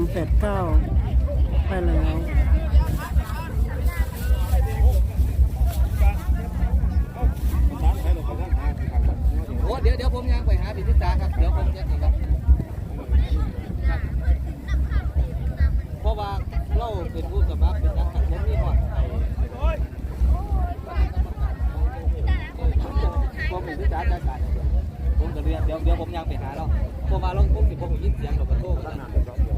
มแปดเก้าไปแล้วโอ้เดี๋ยวเดี๋ยวผมยังไปหาพิธิตาครับ เดี๋ยวผมจะนี่ครับ เพราะว่าเราเป็นผู้สมัครเป็นนักขันผมมีหอดไอ้ผมเป็นพิธิตาจัดการผมก็เรียนเดี๋ยวเดี๋ยวผมยังไปหาเราเพราะว่าเราผมสิผมยินเสียงเรากระโทกแ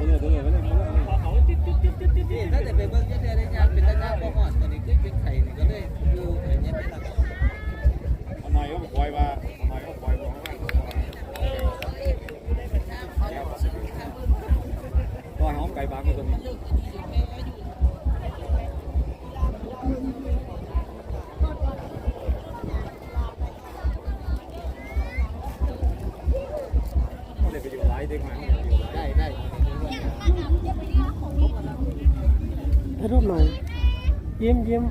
ถ้าแต่ไปเบิ่งเยอะๆได้ยากเป็นตาหน้าบ่ฮอดตอนนี้คือเป็นไข่นี่ก็เลยอยู่อย่างเงี้ยเป็นหลักตัวหอมไก่บางก็ตัวนี้เด็กไปอยู่ไลฟ์เด็กมาได้ได้ ถ่ายรูปหน่อยยิ้มยิ้ม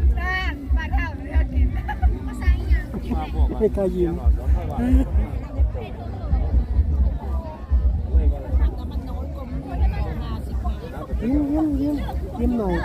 มาพวกไม่กล้ายิ้มยิ้มยิ้มยิ้มยิ้มหน่อย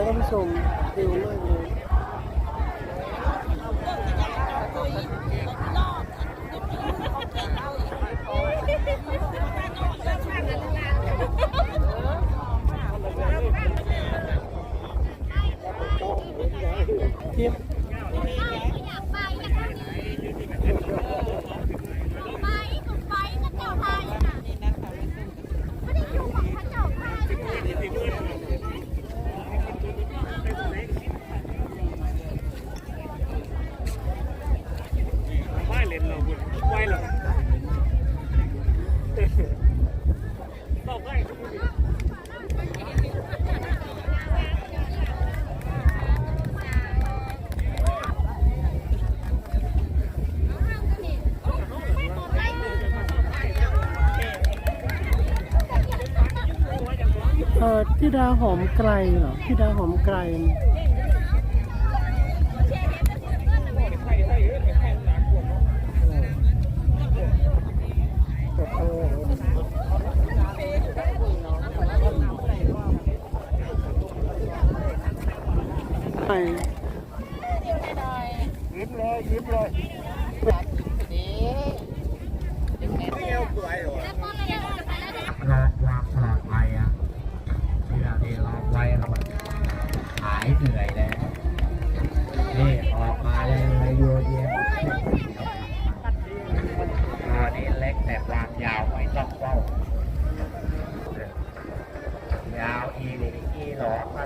นะท่านผู้ชมเร็วมาก พี่ดาหอมไกลเหรอพี่ดาหอมไกลยิ้มเลยยิ้มเลยนี่เอวสวยหรอายเหนื่อยแล้วนี่ออกมาเลยโยเดียตัวนี้เล็กแต่คามยาวไม่ต้องเว้ายาวอีหลีอีหลอมา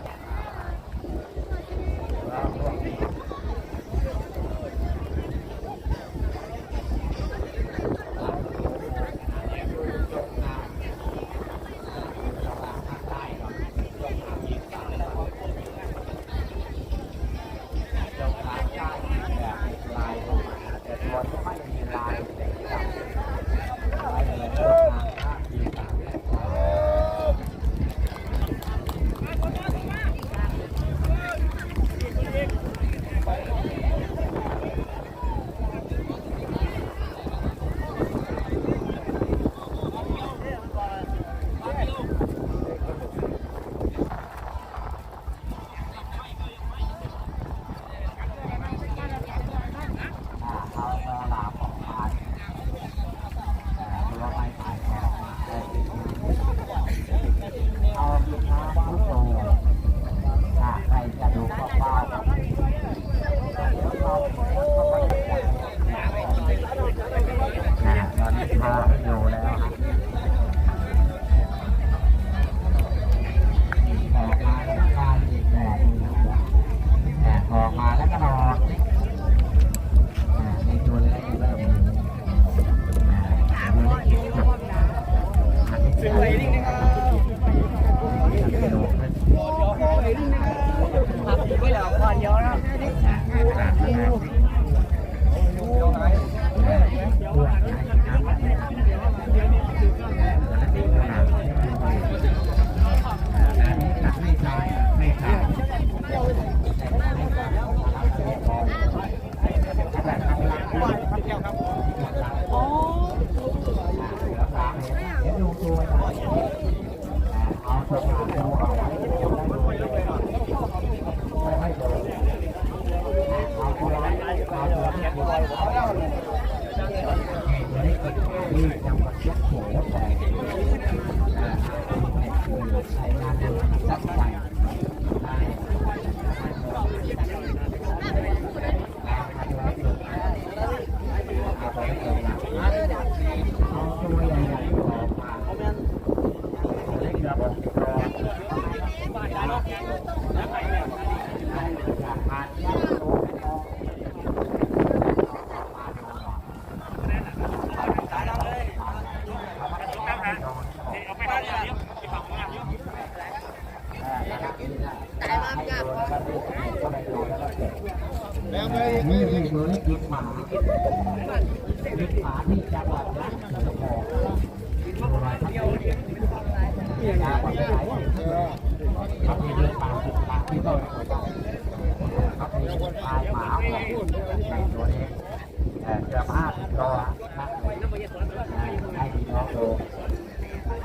ดู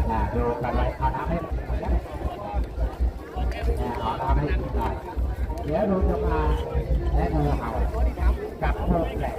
อ่าดูกันไว้เอาน้นเอาน้ำให้กินหน่อยเดี๋ยวดูจะมาและงูเอากับพวกแหละ